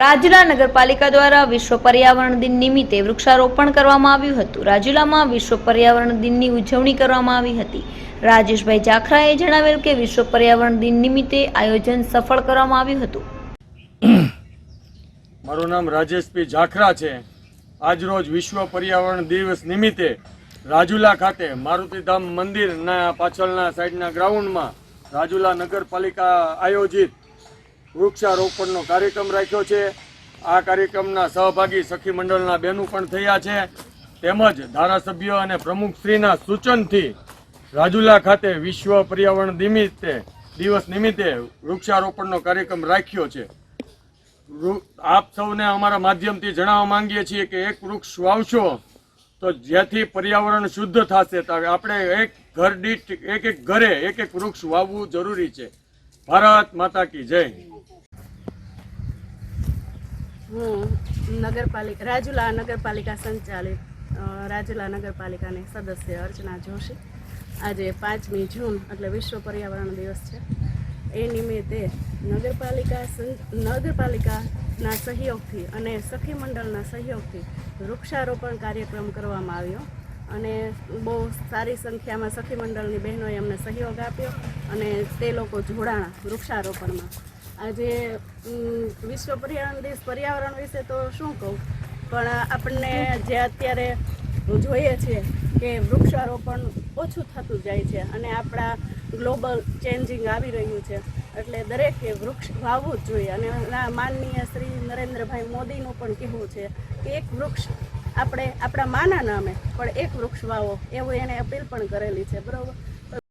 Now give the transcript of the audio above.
રાજુલા નગરપાલિકા દ્વારા વિશ્વ પર્યાવરણ દિન નિમિત્તે વૃક્ષારોપણ કરવામાં આવ્યું હતું. રાજુલામાં વિશ્વ પર્યાવરણ દિનની ઉજવણી કરવામાં આવી હતી. રાજેશભાઈ જાખરાએ જણાવેલ કે વિશ્વ પર્યાવરણ દિન નિમિત્તે આયોજન સફળ કરવામાં આવ્યું હતું. મારું નામ રાજેશભાઈ જાખરા છે. આજરોજ વિશ્વ પર્યાવરણ દિવસ નિમિત્તે રાજુલા ખાતે મારુતિધામ મંદિરના પાછળના સાઈડના ગ્રાઉન્ડમાં રાજુલા નગરપાલિકા આયોજિત વૃક્ષારોપણનો કાર્યક્રમ રાખ્યો છે. આ કાર્યક્રમના સહભાગી સખી મંડળના બહેનો પણ થયા છે. તેમજ ધારાસભ્ય અને પ્રમુખશ્રીના સૂચનથી રાજુલા ખાતે વિશ્વ પર્યાવરણ નિમિત્તે, દિવસ નિમિત્તે વૃક્ષારોપણનો કાર્યક્રમ રાખ્યો છે. આપ સૌને અમારા માધ્યમથી જણાવવા માંગીએ છીએ કે એક વૃક્ષ વાવશો તો જેથી પર્યાવરણ શુદ્ધ થશે. આપણે એક ઘર દીઠ એક એક ઘરે એક એક વૃક્ષ વાવવું જરૂરી છે. ભારત માતા કી જય. હું નગરપાલિકા, રાજુલા નગરપાલિકા સંચાલિત રાજુલા નગરપાલિકાની સદસ્ય અર્ચના જોશી. આજે પાંચમી જૂન, એટલે વિશ્વ પર્યાવરણ દિવસ છે. એ નિમિત્તે નગરપાલિકા નગરપાલિકાના સહયોગથી અને સખી મંડળના સહયોગથી વૃક્ષારોપણ કાર્યક્રમ કરવામાં આવ્યો. અને બહુ સારી સંખ્યામાં સખી મંડળની બહેનોએ અમને સહયોગ આપ્યો અને તે લોકો જોડાણા વૃક્ષારોપણમાં. આજે વિશ્વ પર્યાવરણ દિવસ, પર્યાવરણ વિશે તો શું કહું? પણ આપણને જે અત્યારે જોઈએ છીએ કે વૃક્ષારોપણ ઓછું થતું જાય છે અને આપણા ગ્લોબલ ચેન્જિંગ આવી રહ્યું છે, એટલે દરેકે વૃક્ષ વાવવું જ જોઈએ. અને માનનીય શ્રી નરેન્દ્રભાઈ મોદીનું પણ કહેવું છે કે એક વૃક્ષ આપણે, આપણા માના નામે પણ એક વૃક્ષ વાવો, એવું એણે અપીલ પણ કરેલી છે, બરાબર?